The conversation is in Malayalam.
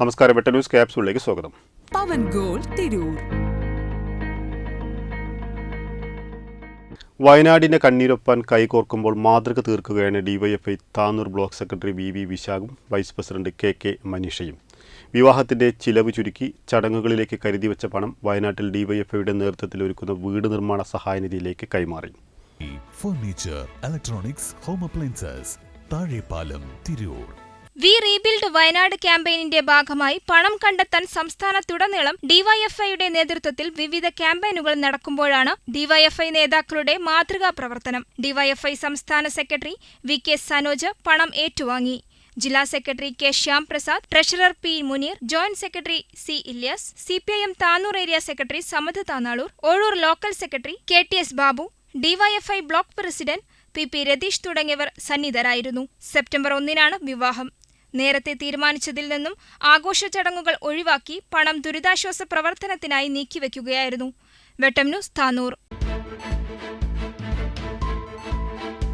നമസ്കാരം വെട്ട ന്യൂസ് ക്യാപ്സൂളിലേക്ക് സ്വാഗതം. പവൻ ഗോൾ തിരൂർ. വയനാടിന്റെ കണ്ണീരൊപ്പാൻ കൈകോർക്കുമ്പോൾ മാതൃക തീർക്കുകയാണ് DYFI Tanur block secretary V V വിശാഖും vice president K K മനീഷയും. വിവാഹത്തിന്റെ ചിലവ് ചുരുക്കി ചടങ്ങുകളിലേക്ക് കരുതി വെച്ച പണം വയനാട്ടിൽ ഡിവൈഎഫ്ഐയുടെ നേതൃത്വത്തിൽ ഒരുക്കുന്ന വീട് നിർമ്മാണ സഹായനിധിയിലേക്ക് കൈമാറി. Furniture electronics home appliances Thazhepalam Tirur we rebuild Wayanad ക്യാമ്പയിനിന്റെ ഭാഗമായി പണം കണ്ടെത്താൻ സംസ്ഥാനത്തുടനീളം ഡിവൈഎഫ്ഐയുടെ നേതൃത്വത്തിൽ വിവിധ ക്യാമ്പയിനുകൾ നടക്കുമ്പോഴാണ് ഡിവൈഎഫ്ഐ നേതാക്കളുടെ മാതൃകാ പ്രവർത്തനം ഡിവൈഎഫ്ഐ സംസ്ഥാന സെക്രട്ടറി വി കെ സനോജ് പണം ഏറ്റുവാങ്ങി. ജില്ലാ secretary K Shyam Prasad treasurer P Muneer joint secretary C Ilyas C P I M Tanur area secretary Samad Tanalur Ozhur local secretary K T S Babu DYFI block president P P Ratheesh തുടങ്ങിയവർ സന്നിധരായിരുന്നു. സെപ്റ്റംബർ ഒന്നിനാണ് വിവാഹം. നേരത്തെ തീരുമാനിച്ചതിൽ നിന്നും ആഘോഷ ചടങ്ങുകൾ ഒഴിവാക്കി പണം ദുരിതാശ്വാസ പ്രവർത്തനത്തിനായി നീക്കിവെക്കുകയായിരുന്നു. വെട്ടം ന്യൂസ് താനൂർ.